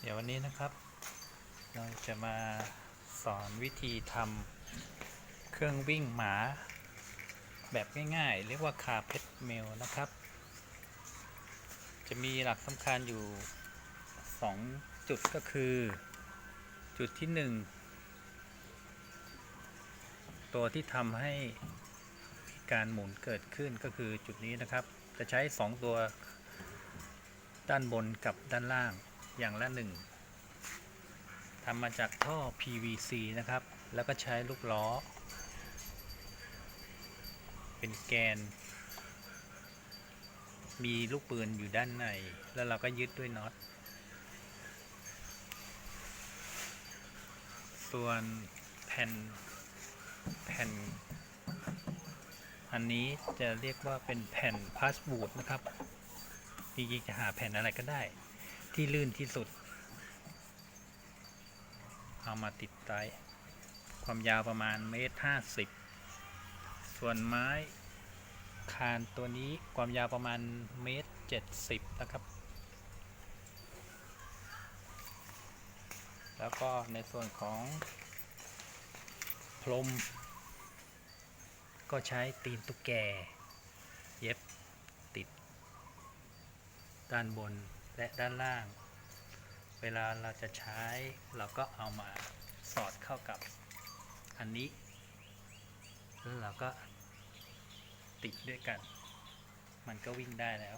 เดี๋ยววันนี้นะครับ เราจะมาสอนวิธีทำเครื่องวิ่งหมา แบบง่ายๆ เรียกว่าคาเพ t เมลนะครับ จะมีหลักสำคัญอยู่ 2 จุดก็คือ จุดที่ 1 ตัวที่ทำให้การหมุนเกิดขึ้นก็คือจุดนี้นะครับ จะใช้ 2 ตัว ด้านบนกับด้านล่างอย่างละหนึ่งทำมาจากท่อ PVC นะครับ แล้วก็ใช้ลูกล้อ เป็นแกน มีลูกปืนอยู่ด้านใน แล้วเราก็ยึดด้วยน็อต ส่วนแผ่นแผ่น อันนี้จะเรียกว่าเป็นแผ่นพาสบูดนะครับ จริงๆจะหาแผ่นอะไรก็ได้ ที่ลื่นที่สุด เอามาติดไว้ความยาวประมาณเมตรห้าสิบส่วนไม้คานตัวนี้ความยาวประมาณเมตรเจ็ดสิบนะครับ แล้วก็ในส่วนของพรมก็ใช้ตีนตุ๊กแก เย็บ ด้านบนและด้านล่าง เวลาเราจะใช้เราก็เอามาสอดเข้ากับอันนี้ แล้วเราก็ติดด้วยกัน มันก็วิ่งได้แล้ว